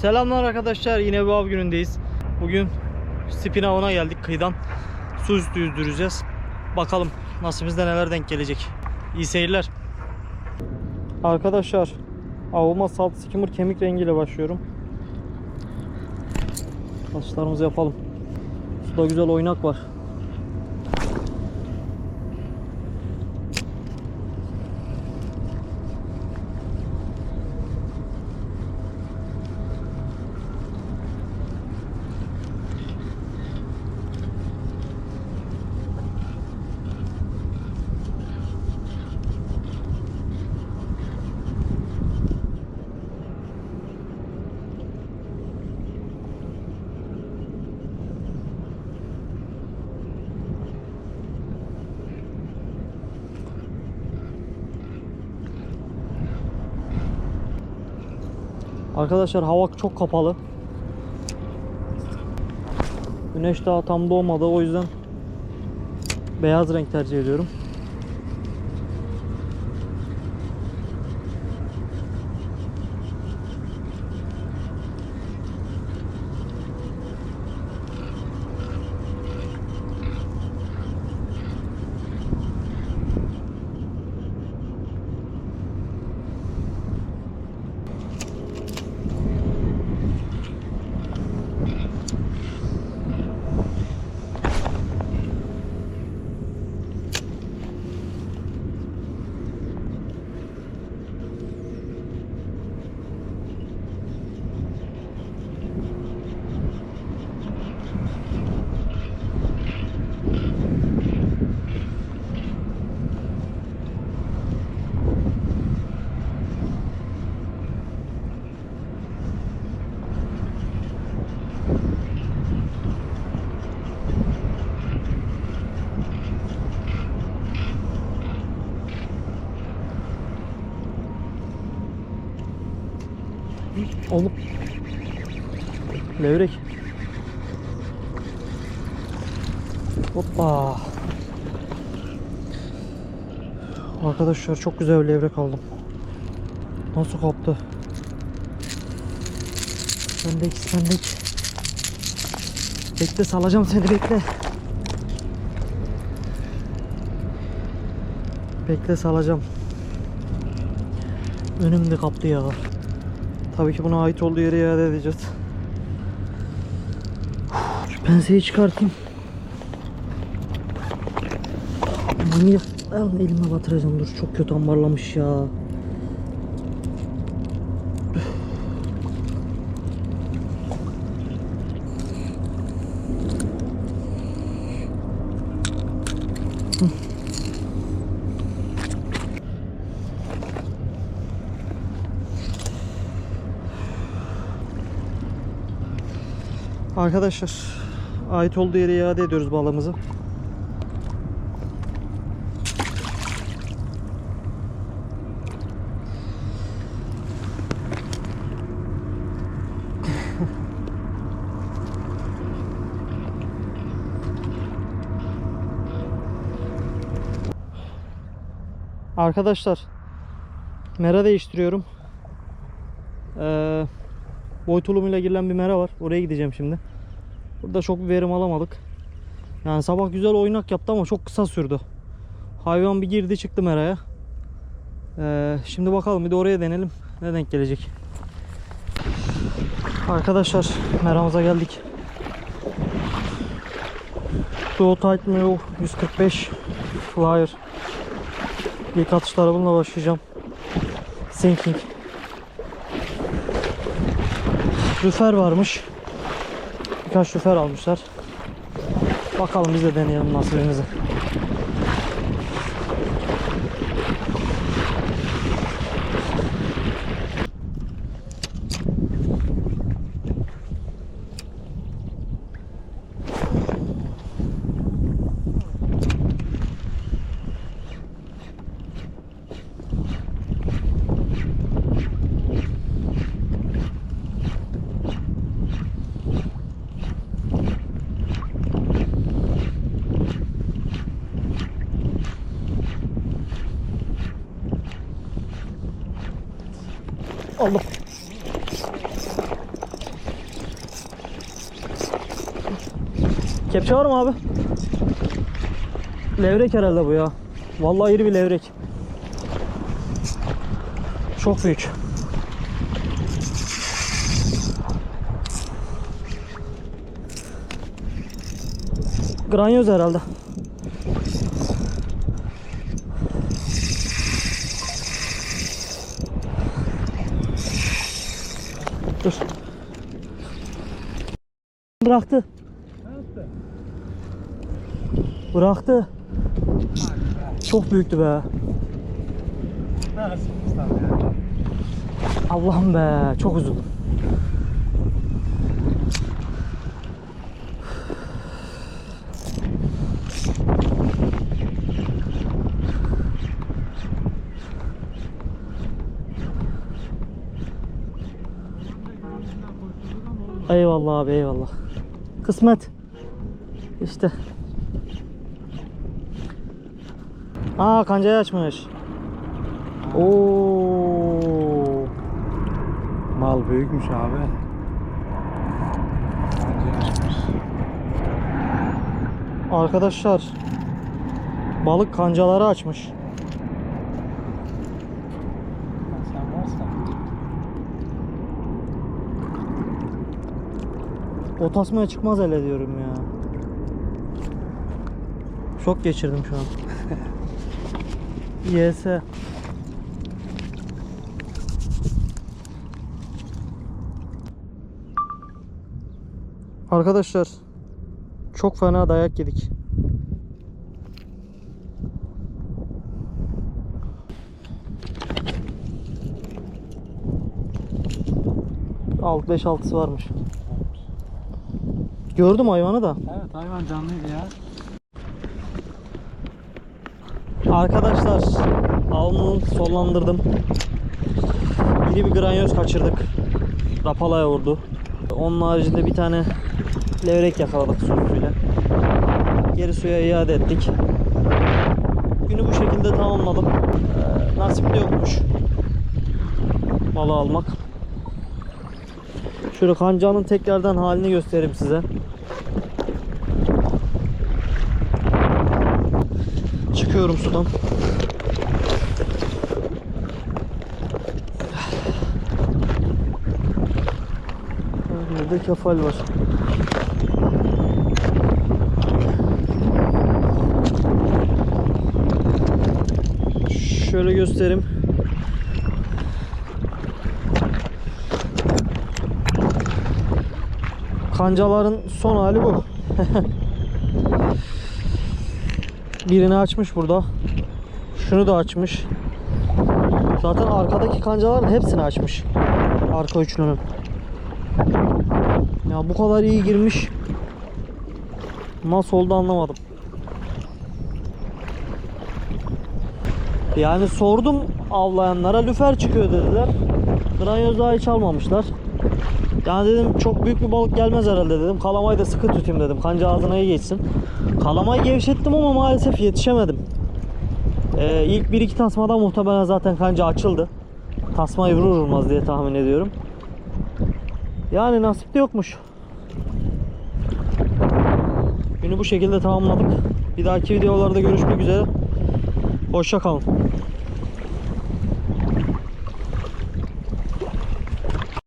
Selamlar arkadaşlar yine bir av günündeyiz. Bugün spin geldik kıyıdan. Su üstü yüzdüreceğiz. Bakalım nasibimizde neler denk gelecek. İyi seyirler. Arkadaşlar avıma salt skimmer kemik rengiyle başlıyorum. Atışlarımızı yapalım. Suda güzel oynak var. Arkadaşlar hava çok kapalı. Güneş daha tam doğmadı o yüzden beyaz renk tercih ediyorum. Oğlum. Levrek. Hoppa. Arkadaşlar çok güzel bir levrek aldım. Nasıl kaptı? Sendek sendek. Bekle salacağım seni bekle. Bekle salacağım. Önümde kaptı ya. Tabii ki buna ait olduğu yere iade edeceğiz. Şu penseyi çıkartayım. Manyak. Al elime batıracağım dur. Çok kötü ambarlamış ya. Arkadaşlar ait olduğu yere iade ediyoruz balığımızı. Arkadaşlar mera değiştiriyorum. Ee, boy tulumuyla girilen bir mera var. Oraya gideceğim şimdi. Burada çok bir verim alamadık. Yani sabah güzel oynak yaptı ama çok kısa sürdü. Hayvan bir girdi çıktı meraya. Ee, şimdi bakalım bir de oraya denelim. Ne denk gelecek. Arkadaşlar meramıza geldik. Duo Tight Mule 145 Flyer. İlk atışlara bununla başlayacağım. Sinking. Lüfer varmış. Birkaç lüfer almışlar. Bakalım biz de deneyelim nasibimizi. Allah. Kepçe var mı abi? Levrek herhalde bu ya. Vallahi iri bir levrek. Çok büyük. Granyoz herhalde. Dur. Bıraktı. Bıraktı. Çok büyüktü be. Allah'ım be. Çok uzun. Eyvallah abi eyvallah. Kısmet. İşte. Aa kancayı açmış. Oo. Mal büyükmüş abi. Arkadaşlar balık kancaları açmış. O tasmaya çıkmaz hele diyorum ya. Şok geçirdim şu an. YS. Arkadaşlar çok fena dayak yedik. Alt 5 6'sı varmış. Gördüm hayvanı da. Evet hayvan canlıydı ya. Arkadaşlar avımı sonlandırdım. İri bir granyoz kaçırdık. Rapalaya vurdu. Onun haricinde bir tane levrek yakaladık sürücüyle. Geri suya iade ettik. Günü bu şekilde tamamladım. Ee, nasip de yokmuş. Balı almak. Şöyle kancanın tekrardan halini göstereyim size. Çıkıyorum sudan. Burada kefal var. Şöyle göstereyim. Kancaların son hali bu. Birini açmış burada. Şunu da açmış. Zaten arkadaki kancaların hepsini açmış. Arka üçlünün. Ya bu kadar iyi girmiş. Nasıl oldu anlamadım. Yani sordum avlayanlara lüfer çıkıyor dediler. Granyoz daha hiç almamışlar. Yani dedim çok büyük bir balık gelmez herhalde dedim. Kalamayı da sıkı tutayım dedim. Kanca ağzına iyi geçsin. Kalamayı gevşettim ama maalesef yetişemedim. Ee, ilk bir iki tasmada muhtemelen zaten kanca açıldı. Tasmayı vurur vurmaz diye tahmin ediyorum. Yani nasip de yokmuş. Günü bu şekilde tamamladık. Bir dahaki videolarda görüşmek üzere. Hoşça kalın.